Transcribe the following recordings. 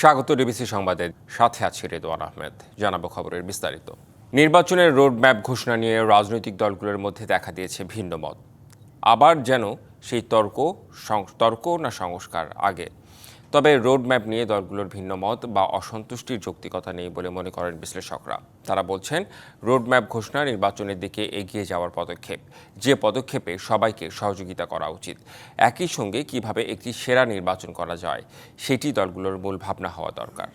স্বাগত ডিবিসি সংবাদে। সাথে আছি রেদওয়ান আহমেদ। জানাব খবরের বিস্তারিত। নির্বাচনের রোডম্যাপ ঘোষণা নিয়ে রাজনৈতিক দলগুলোর মধ্যে দেখা দিয়েছে ভিন্ন মত। আবার যেন সেই তর্ক তর্ক না সংস্কার আগে। তবে রোড ম্যাপ নিয়ে দলগুলোর ভিন্ন মত বা অসন্তুষ্টির যৌক্তিকতা নেই বলে মনে করেন বিশ্লেষকরা। তারা বলছেন রোড ম্যাপ ঘোষণা নির্বাচনের দিকে এগিয়ে যাওয়ার পদক্ষেপ। যে পদক্ষেপে সবাইকে সহযোগিতা করা উচিত, একই সঙ্গে কীভাবে একটি সেরা নির্বাচন করা যায়, সেটি দলগুলোর মূল ভাবনা হওয়া দরকার।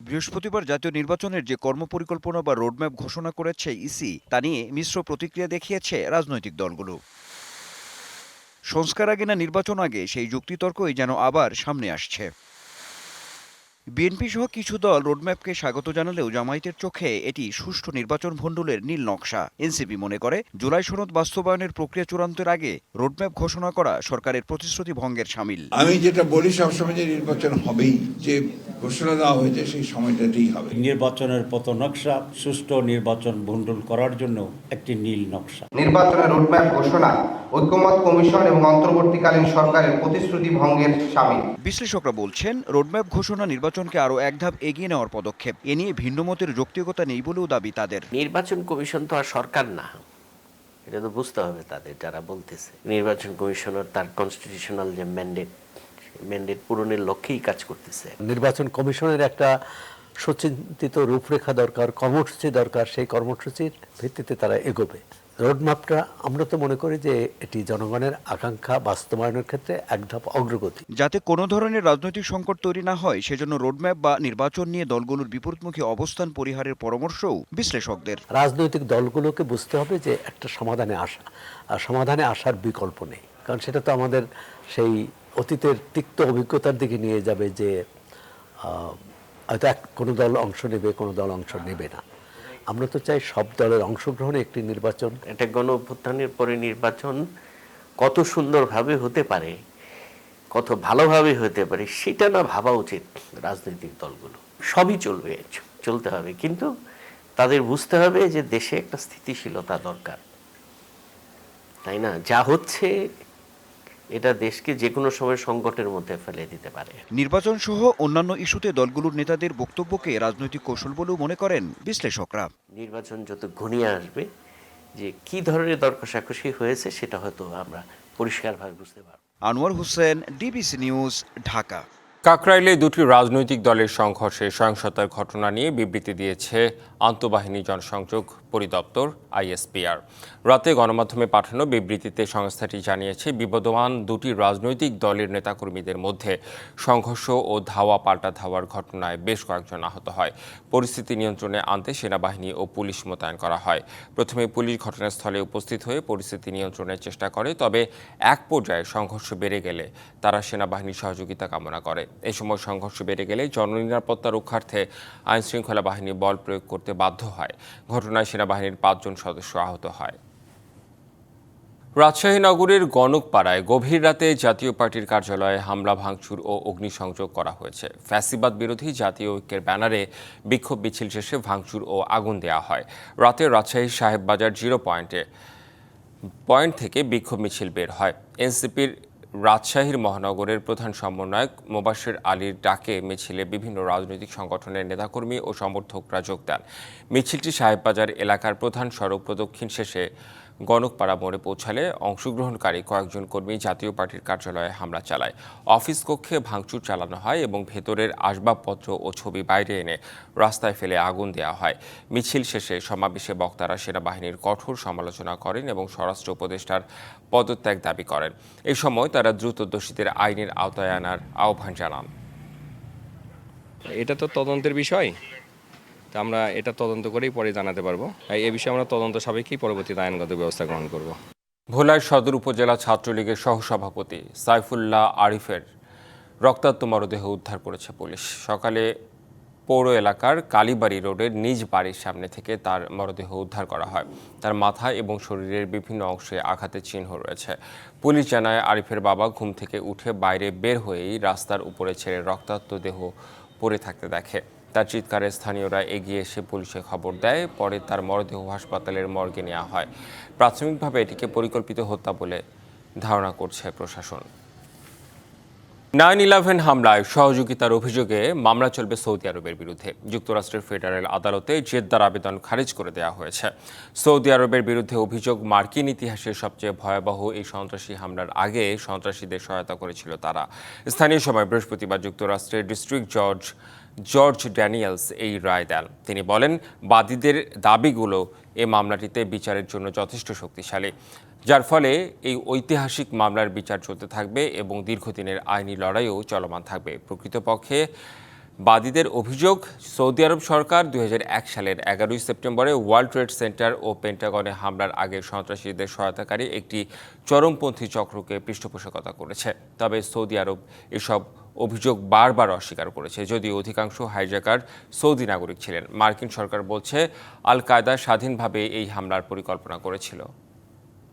বৃহস্পতিবার জাতীয় নির্বাচনের যে কর্মপরিকল্পনা বা রোডম্যাপ ঘোষণা করেছে ইসি, তা নিয়ে মিশ্র প্রতিক্রিয়া দেখিয়েছে রাজনৈতিক দলগুলো। সংস্কার আগে না নির্বাচন আগে সেই যুক্তিতর্কই যেন আবার সামনে আসছে। বিএনপি সহ কিছু দল রোডম্যাপকে স্বাগত জানালেও জামায়াতের চোখে এটি সুষ্ঠু নির্বাচন ভণ্ডুলের নীল নকশা। এনসিপি মনে করে জুলাই সনদ বাস্তবায়নের প্রক্রিয়া চূড়ান্তের আগে রোডম্যাপ ঘোষণা করা সরকারের প্রতিশ্রুতি ভঙ্গের সামিল। আমি যেটা বলি সবসময় যে নির্বাচন হবেই যে ঘোষণা দেওয়া হয়েছে সেই সময়টাতেই হবে। নির্বাচনের পথ নকশা সুষ্ঠু নির্বাচন ভণ্ডুল করার জন্য একটি নীল নকশা। নির্বাচনের রোডম্যাপ ঘোষণা ঐক্যমত কমিশন এবং অন্তর্বর্তীকালীন সরকারের প্রতিশ্রুতি ভঙ্গের সামিল। বিশ্লেষকরা বলছেন রোডম্যাপ ঘোষণা নির্বাচনকে আরও এক ধাপ এগিয়ে নেওয়ার পদক্ষেপ। এ নিয়ে ভিন্নমতের যৌক্তিকতা নেই বলেও দাবি তাদের। নির্বাচন কমিশন তো আর সরকার না। এটা তো বুঝতে হবে তাদের যারা বলতেছে। নির্বাচন কমিশনের তার কনস্টিটিউশনাল যে ম্যান্ডেট ম্যান্ডেট পূরণের লক্ষ্যেই কাজ করতেছে। নির্বাচন কমিশনের একটা সুচিন্তিত রূপরেখা দরকার কর্মসূচি দরকার। সেই কর্মসূচির ভিত্তিতে তারা এগোবে। রোডম্যাপটা আমরা তো মনে করি যে এটি জনগণের আকাঙ্ক্ষা বাস্তবায়নের ক্ষেত্রে এক ধাপ অগ্রগতি। যাতে কোনো ধরনের রাজনৈতিক সংকট তৈরি না হয় সেজন্য রোডম্যাপ বা নির্বাচন নিয়ে দলগুলোর বিপরীতমুখী অবস্থান পরিহারের পরামর্শও বিশ্লেষকদের। রাজনৈতিক দলগুলোকে বুঝতে হবে যে একটা সমাধানে আসা আর সমাধানে আসার বিকল্প নেই। কারণ সেটা তো আমাদের সেই অতীতের তিক্ত অভিজ্ঞতার দিকে নিয়ে যাবে যে হয়তো এক কোনো দল অংশ নেবে কোনো দল অংশ নেবে না। আমরা তো চাই সব দলের অংশগ্রহণে একটি নির্বাচন। একটা গণ অভ্যুত্থানের পরে নির্বাচন কত সুন্দরভাবে হতে পারে, কত ভালোভাবে হতে পারে, সেটা না ভাবা উচিত রাজনৈতিক দলগুলো। সবই চলবে, চলতে হবে। কিন্তু তাদের বুঝতে হবে যে দেশে একটা স্থিতিশীলতা দরকার। তাই না? যা হচ্ছে এটা দেশকে যে কোনো সময় সংকটের মধ্যে ফেলে দিতে পারে। নির্বাচন সহ অন্যান্য ইস্যুতে দলগুলোর নেতাদের বক্তব্যকে রাজনৈতিক কৌশল বলেও মনে করেন বিশ্লেষকরা। নির্বাচন যত ঘনিয়ে আসবে যে কি ধরনের দর কষাকষি হয়েছে সেটা হয়তো আমরা পরিষ্কারভাবে বুঝতে পারব। Anwar Hossain DBC news Dhaka. কাকরাইলে দুটি রাজনৈতিক দলের সংঘর্ষে সহিংসতার ঘটনা নিয়ে বিবৃতি দিয়েছে আন্তঃবাহিনী জনসংযোগ পরিদপ্তর, আইএসপিআর। রাতে গণমাধ্যমে পাঠানো বিবৃতিতে সংস্থাটি জানিয়েছে, বিবদমান দুটি রাজনৈতিক দলের নেতাকর্মীদের মধ্যে সংঘর্ষ ও ধাওয়া পাল্টা ধাওয়ার ঘটনায় বেশ কয়েকজন আহত হয়। পরিস্থিতি নিয়ন্ত্রণে আনতে সেনাবাহিনী ও পুলিশ মোতায়েন করা হয়। প্রথমে পুলিশ ঘটনাস্থলে উপস্থিত হয়ে পরিস্থিতি নিয়ন্ত্রণের চেষ্টা করে, তবে এক পর্যায়ে সংঘর্ষ বেড়ে গেলে তারা সেনাবাহিনীর সহযোগিতা কামনা করে। এই সময় সংঘর্ষ বেড়ে গেলে জননিরাপত্তা রক্ষার্থে আইনশৃঙ্খলা বাহিনী বল প্রয়োগ করতে বাধ্য হয়। ঘটনায় সেনাবাহিনীর পাঁচজন সদস্য আহত হয়। রাজশাহী নগরীর গণকপাড়ায় গভীর রাতে জাতীয় পার্টির কার্যালয়ে হামলা, ভাঙচুর ও অগ্নিসংযোগ করা হয়েছে। ফ্যাসিবাদ বিরোধী জাতীয় ঐক্যের ব্যানারে বিক্ষোভ, মিছিল শেষে ভাঙচুর ও আগুন দেওয়া হয়। রাতে Rajshahi Shahebbazar zero point, point থেকে বিক্ষোভ, মিছিল বের হয়। এনসিপির রাজশাহীর মহানগরের প্রধান সমন্বয়ক মোবাশের আলীর ডাকে মিছিলে বিভিন্ন রাজনৈতিক সংগঠনের নেতাকর্মী ও সমর্থকরা যোগ দেন। মিছিলটি সাহেববাজার এলাকার প্রধান সড়ক প্রদক্ষিণ শেষে গণকপাড়া মোড়ে পৌঁছালে অংশগ্রহণকারী কয়েকজন কর্মী জাতীয় পার্টির কার্যালয়ে হামলা চালায়। অফিস কক্ষে ভাঙচুর চালানো হয় এবং ভেতরের আসবাবপত্র ও ছবি বাইরে এনে রাস্তায় ফেলে আগুন দেওয়া হয়। মিছিল শেষে সমাবেশে বক্তারা সেনাবাহিনীর কঠোর সমালোচনা করেন এবং স্বরাষ্ট্র উপদেষ্টার পদত্যাগ দাবি করেন। এই সময় তারা দ্রুত দোষীদের আইনের আওতায় আনার আহ্বান জানান। এটা তো তদন্তের বিষয়। তা আমরা এটা তদন্ত করেই পরে জানাতে পারব। এ বিষয়ে আমরা তদন্ত সাপেক্ষেই পরবর্তীতে আইনগত ব্যবস্থা গ্রহণ করব। ভোলার সদর উপজেলা ছাত্রলীগের সহসভাপতি সাইফুল্লাহ আরিফের রক্তাক্ত মরদেহ উদ্ধার করেছে পুলিশ। সকালে পৌর এলাকার কালীবাড়ি রোডের নিজ বাড়ির সামনে থেকে তার মরদেহ উদ্ধার করা হয়। তার মাথা এবং শরীরের বিভিন্ন অংশে আঘাতের চিহ্ন রয়েছে। পুলিশ জানায়, আরিফের বাবা ঘুম থেকে উঠে বাইরে বের হয়েই রাস্তার উপরে ছেড়ে রক্তাক্ত দেহ পড়ে থাকতে দেখে। তার চিৎকারে স্থানীয়রা এগিয়ে এসে পুলিশে খবর দেয়, পরে তার মরদেহ হাসপাতালের মর্গে নেওয়া হয়। প্রাথমিকভাবে এটিকে পরিকল্পিত হত্যা বলে ধারণা করছে প্রশাসন। নাইন ইলেভেন হামলায় সহযোগিতার অভিযোগে মামলা চলবে সৌদি আরবের বিরুদ্ধে। যুক্তরাষ্ট্রের ফেডারেল আদালতে জেদ্দার আবেদন খারিজ করে দেওয়া হয়েছে। সৌদি আরবের বিরুদ্ধে অভিযোগ মার্কিন ইতিহাসের সবচেয়ে ভয়াবহ এই সন্ত্রাসী হামলার আগে সন্ত্রাসীদের সহায়তা করেছিল তারা। স্থানীয় সময় বৃহস্পতিবার যুক্তরাষ্ট্রের ডিস্ট্রিক্ট জর্জ জর্জ ড্যানিয়েলস এই রায় দেন। তিনি বলেন, বাদীদের দাবিগুলো এ মামলাটিতে বিচারের জন্য যথেষ্ট শক্তিশালী, যার ফলে এই ঐতিহাসিক মামলার বিচার চলতে থাকবে এবং দীর্ঘদিনের আইনি লড়াইও চলমান থাকবে। প্রকৃতপক্ষে, বাদীদের অভিযোগ, সৌদি আরব সরকার দুই হাজার এক সালের এগারোই সেপ্টেম্বরে ওয়ার্ল্ড ট্রেড সেন্টার ও পেন্টাগনে হামলার আগে সন্ত্রাসীদের সহায়তাকারী একটি চরমপন্থী চক্রকে পৃষ্ঠপোষকতা করেছে। তবে সৌদি আরব এসব অভিযোগ বারবার অস্বীকার করেছে। যদিও অধিকাংশ হাইজাকার সৌদি নাগরিক ছিলেন। মার্কিন সরকার বলছে আল কায়দা স্বাধীনভাবে এই হামলার পরিকল্পনা করেছিল।